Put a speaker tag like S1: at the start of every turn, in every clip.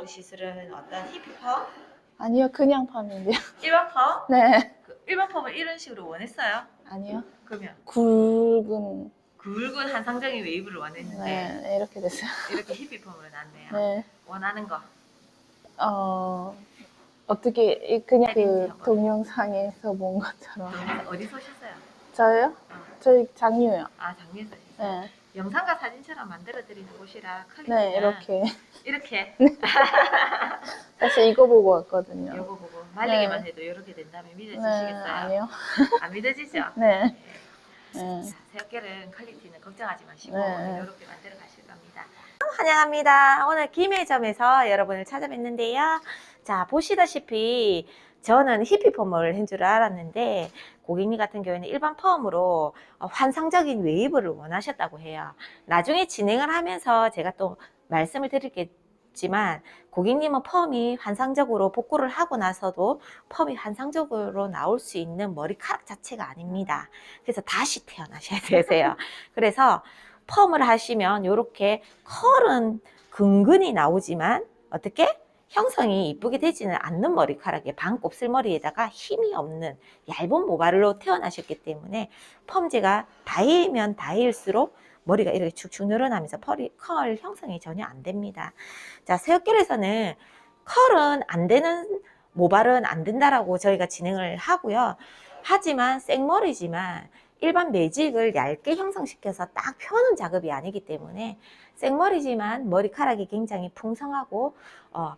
S1: 마지막으로 시술은 어떤 히피 펌?
S2: 아니요, 그냥 펌인데요.
S1: 일반 펌?
S2: 네.
S1: 그 일반 펌을 이런 식으로 원했어요?
S2: 아니요.
S1: 그러면
S2: 굵은,
S1: 굵은 한상적인 웨이브를 원했는데
S2: 네, 이렇게 됐어요.
S1: 이렇게 히피 펌으로 났네요.
S2: 네.
S1: 원하는 거.
S2: 어, 어떻게, 이- 그냥 그
S1: 사진이요.
S2: 동영상에서 본 것처럼.
S1: 어디서 오셨어요?
S2: 저요?
S1: 어.
S2: 저희 장유요.
S1: 아 장미에서 오셨어요?
S2: 네.
S1: 영상과 사진처럼 만들어 드리는 곳이라 클릭
S2: 네, 이렇게.
S1: 이렇게
S2: 사실 이거 보고 왔거든요.
S1: 요거 보고 말리기만
S2: 네.
S1: 해도 이렇게 된다면
S2: 네,
S1: 믿어지시겠어요?
S2: 아니요.
S1: 안 믿어지죠?
S2: 네. 네.
S1: 자, 새우결은 퀄리티는 걱정하지 마시고
S2: 네.
S1: 이렇게 만들어 가실 겁니다. 환영합니다. 오늘 김해점에서 여러분을 찾아뵙는데요. 자, 보시다시피 저는 히피 펌을 한 줄 알았는데 고객님 같은 경우에는 일반 펌으로 어, 환상적인 웨이브를 원하셨다고 해요. 나중에 진행을 하면서 제가 또 말씀을 드리 겠지만 고객님은 펌이 환상적으로 복구를 하고 나서도 펌이 환상적으로 나올 수 있는 머리카락 자체가 아닙니다. 그래서 다시 태어나셔야 되세요. 그래서 펌을 하시면 이렇게 컬은 근근히 나오지만 어떻게 형성이 이쁘게 되지는 않는 머리카락에 반 곱슬머리에다가 힘이 없는 얇은 모발로 태어나셨기 때문에 펌제가 다이면 다일수록 머리가 이렇게 축축 늘어나면서 펄이, 컬 형성이 전혀 안 됩니다. 자, 새우결에서는 컬은 안 되는 모발은 안 된다라고 저희가 진행을 하고요. 하지만 생머리지만 일반 매직을 얇게 형성시켜서 딱 펴는 작업이 아니기 때문에 생머리지만 머리카락이 굉장히 풍성하고 어,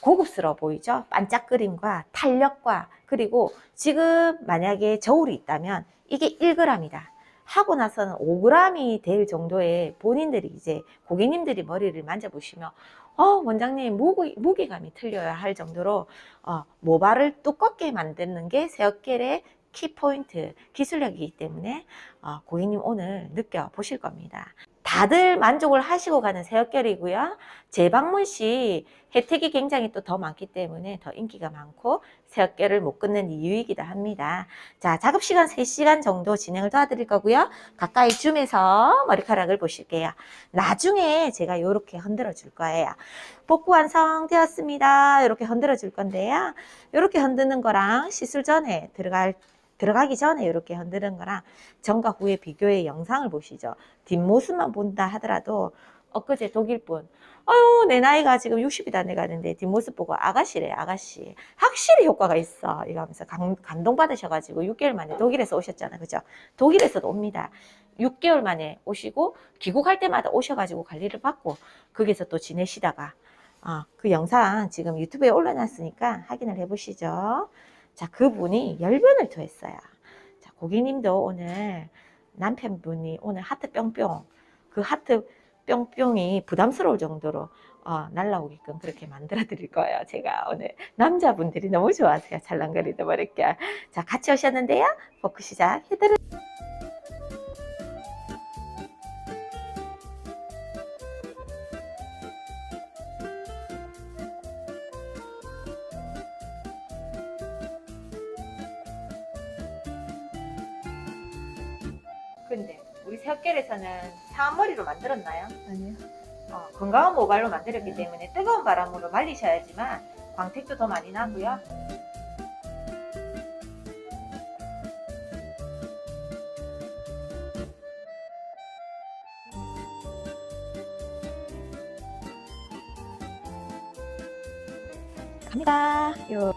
S1: 고급스러워 보이죠? 반짝거림과 탄력과 그리고 지금 만약에 저울이 있다면 이게 1g이다. 하고 나서는 5g이 될 정도의 본인들이 이제 고객님들이 머리를 만져보시면 어 원장님 무게, 무게감이 틀려야 할 정도로 어, 모발을 두껍게 만드는 게 세어겔의 키포인트 기술력이기 때문에 어, 고객님 오늘 느껴보실 겁니다. 다들 만족을 하시고 가는 새어결이고요. 재방문 시 혜택이 굉장히 또 더 많기 때문에 더 인기가 많고 새어결을 못 끊는 이유이기도 합니다. 자, 작업 시간 3시간 정도 진행을 도와드릴 거고요. 가까이 줌해서 머리카락을 보실게요. 나중에 제가 이렇게 흔들어 줄 거예요. 복구 완성되었습니다. 이렇게 흔들어 줄 건데요. 이렇게 흔드는 거랑 시술 전에 들어갈 들어가기 전에 이렇게 흔드는 거랑 전과 후의 비교의 영상을 보시죠. 뒷모습만 본다 하더라도 엊그제 독일 분 아유 내 나이가 지금 60이 다 돼가는데 뒷모습 보고 아가씨래 아가씨. 확실히 효과가 있어. 이거 하면서 감, 감동받으셔가지고 6개월 만에 독일에서 오셨잖아 그죠? 독일에서도 옵니다. 6개월 만에 오시고 귀국할 때마다 오셔가지고 관리를 받고 거기서 또 지내시다가 어, 그 영상 지금 유튜브에 올려놨으니까 확인을 해보시죠 자 그분이 열변을 토했어요 자 고객님도 오늘 남편분이 오늘 하트 뿅뿅 그 하트 뿅뿅이 부담스러울 정도로 어, 날라오게끔 그렇게 만들어 드릴 거예요. 제가 오늘 남자분들이 너무 좋아하세요. 잘랑거리는 머릿결. 자, 같이 오셨는데요. 포크 시작 해드릴 근데 우리 새끼에서는 사업머리로 만들었나요?
S2: 아니요.
S1: 어, 건강한 모발로 만들었기 때문에 뜨거운 바람으로 말리셔야지만 광택도 더 많이 나고요. 갑니다. 요